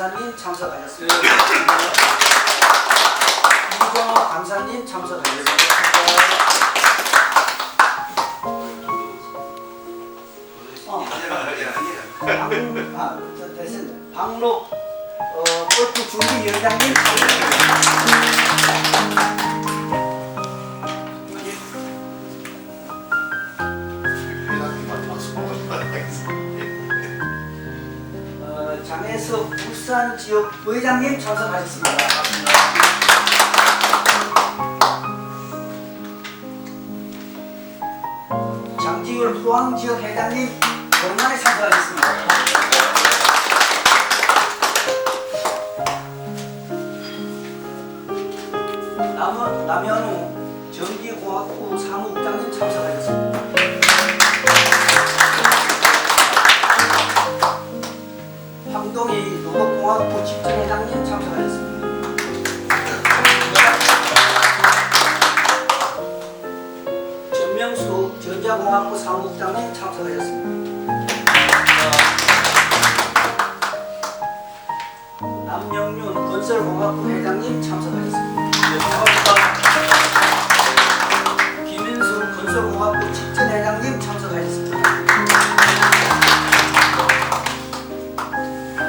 감사님 참석하셨습니다. 이정호 감사님 참석하셨습니다. 어, 방, 아, 저 됐습니다. 방록 어, 골프 준비위원장님. 울산 지역 의장님 참석하셨습니다. 장지율 포항 지역 회장님 오랜만에 참석하셨습니다. 건설공학부 회장님 참석하셨습니다. 김인수 건설공학부 집전회장님 참석하셨습니다.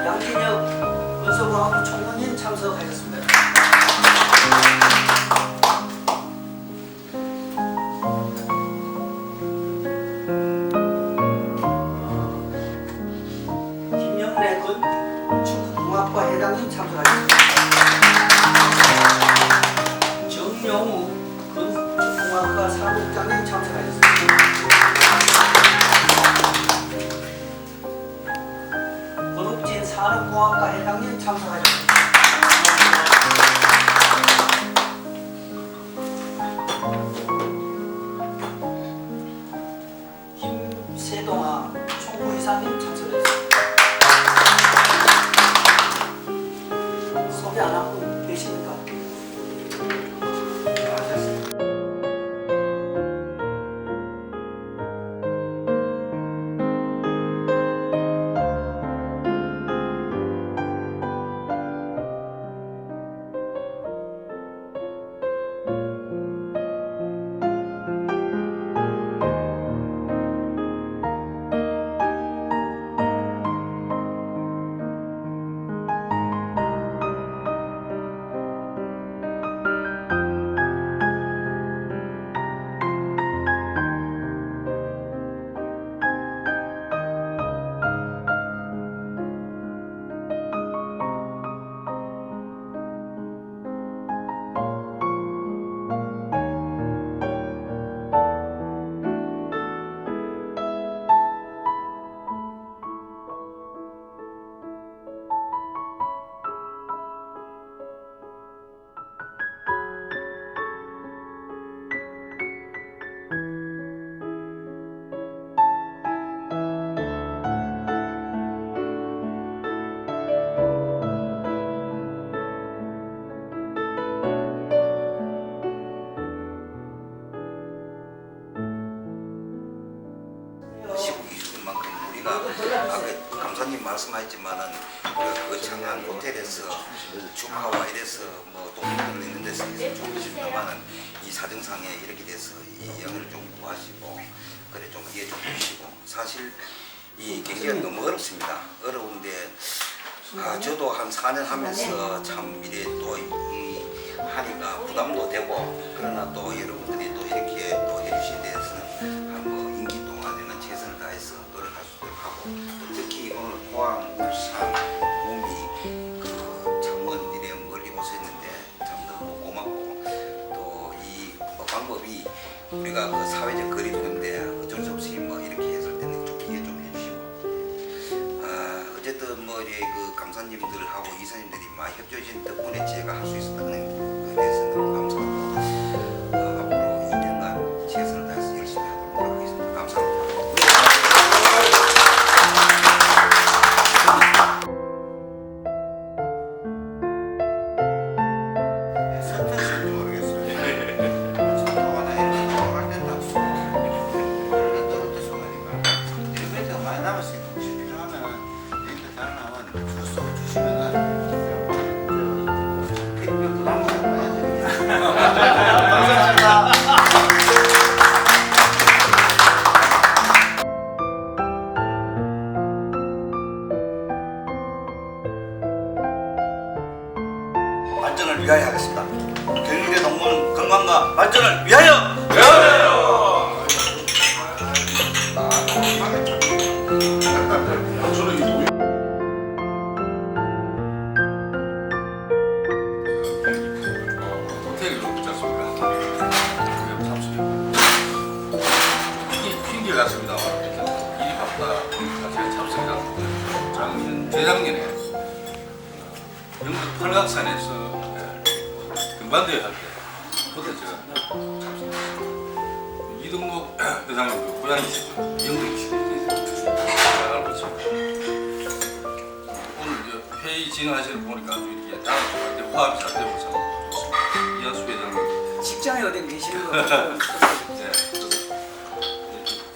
양진혁 건설공학부 총무님 참석하셨습니다. 김영래 건축공학과 회장님 참석하셨습니다. 참석하셨습니 말씀하셨지만은 우리가 거창한 호텔에서 축하와 이래서 뭐 돈을 있는 데서 좀 있습니다만은 이 사정상에 이렇게 돼서 이 양을 좀 구하시고 그래 좀 이해 좀 주시고 사실 이 경기가 너무 어렵습니다. 어려운데 아, 저도 한 4년 하면서 참 이래 또이 하니까 부담도 되고 그러나 또 여러분들이 또 이렇게 또 해주신 데 우리가 그 사회적 거리두기인데 어쩔 수 없이 뭐 이렇게 했을 때는 좀 이해 좀 해주시고. 아, 어쨌든 뭐 이제 그 감사님들하고 이사님들이 많이 협조해 주신 덕분에 제가 할 수 있었다는 것에 대해서 너무 감사하고 어, 어, 영덕 팔각산에서 예, 등반대회 할 때 그때 제가 참석했어요. 이동목 회장님 그 고향이시죠. 영덕이시죠. 오늘 이제 회의 진행하시는 거 보니까 아주 이렇게 다른 화합이 잘 되고 참 좋습니다. 이한수 회장님 직장에 어디 계시는 거 네.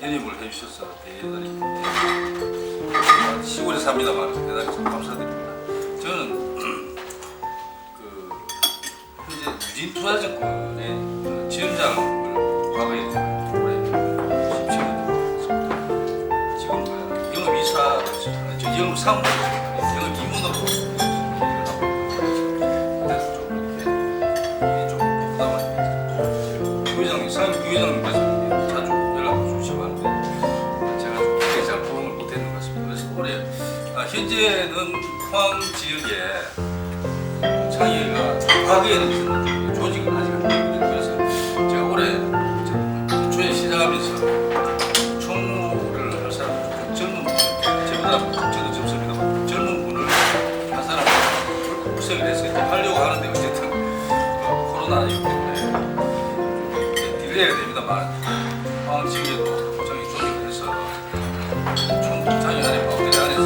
연임을 해주셔서 대단히 네. 시골에 삽니다만 대단히 참 감사드립니다. 저는 그 현재 유진 투자증권 연락을 주시고 하는데 제가 좀 그렇게 잘 포용을 못했는 것 같습니다. 그래서 올해 아, 현재는 포항 지역에 창의회가 과거에는 있었는데 구성을 해서 이제 하려고 하는데 어쨌든 어, 코로나19 때문에 딜레이가 됩니다만 포항 지역에도 저희 조직을 해서 총장이 안에 바운더리 안에서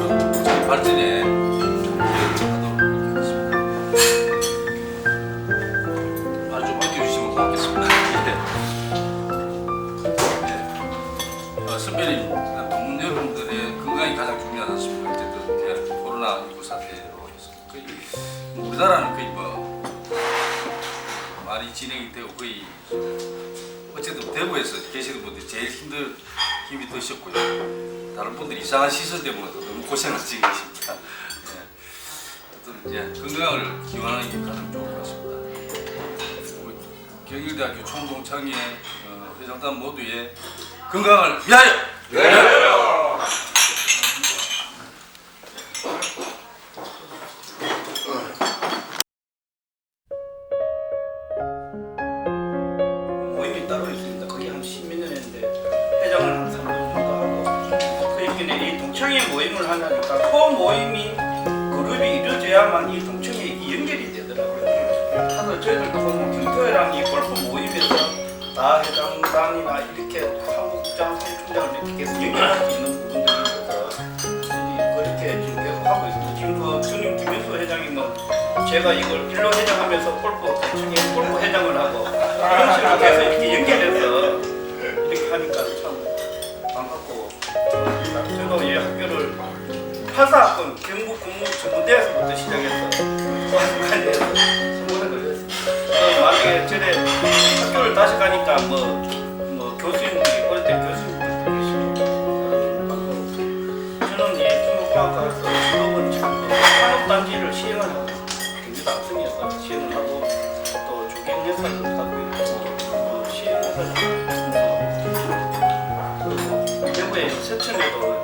어, 저희 발전에 좀좀 선배님, 동문 여러분들의 건강이 가장 중요 나라는 거의 뭐 많이 진행이 되고 거의 어쨌든 대구에서 계시는 분들이 제일 힘들 힘이 드셨고요. 다른 분들이 이상한 시선 때문에 또 너무 고생하시고 계십니다. 예. 어떤 이제 건강을 기원하는 게 가장 좋을 것 같습니다. 경일대학교 총동창회 어, 회장단 모두의 건강을 위하여! 모 모임을 하려니까 그 모임이 그룹이 이루어져야만 이 동창회에 연결이 되더라고요. 그래서 저희들도 보면 경토회랑 이 골프 모임에서 다 회장단이나 이렇게 한국장, 총장을 이렇게 계속 연결할 수 있는 부분들이 있어서 그렇게 지금 계속 하고 있습니다. 지금 그 주님 김현수 회장님은 제가 이걸 일로 회장하면서 골프 대충 골프 회장을 하고 이런 식으로 계속 이렇게 연결해서 이렇게 하니까 참 반갑고 저도 이 학교를 파사학번 경북 공무 전문대에서부터 시작해서 수학까지 해서 성공을 했습니다. 만약에 학교를 다시 가니까 뭐, 뭐 교수님들이 어릴 때 교수님들도 계시고 저는 이 중국과학과에서 수업은 참 산업단지를 시행을 하고 경기도 앞성에서 시행을 하고 또 주경예산을 갖고 있고 또 시행을 하고 대구의 세천에도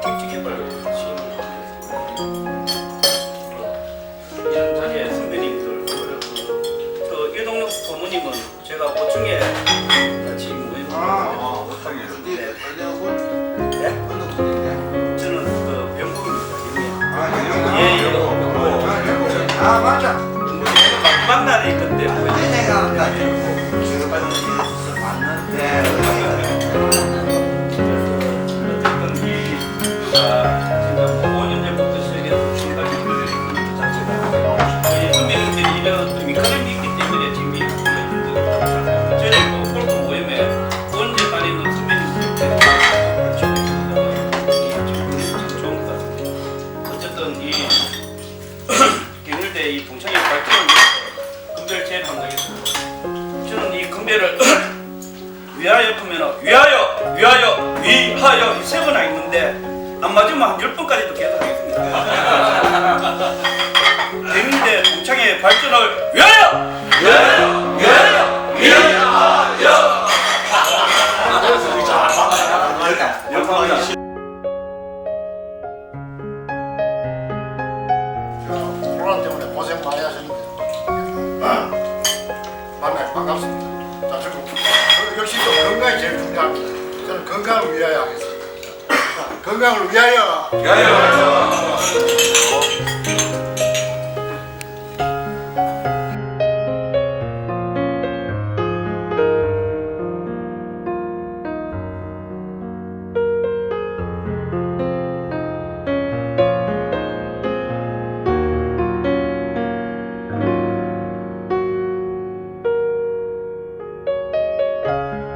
이 동창회 발전을 위해서 금별 제일 한다겠습니다. 저는 이 금별을 위하여 보면 위하여 위하여 위하여 이세 번나 있는데 안 맞으면 한 열 번까지도 계속 하겠습니다. 대민대 동창회 발전을 위하여! 코로나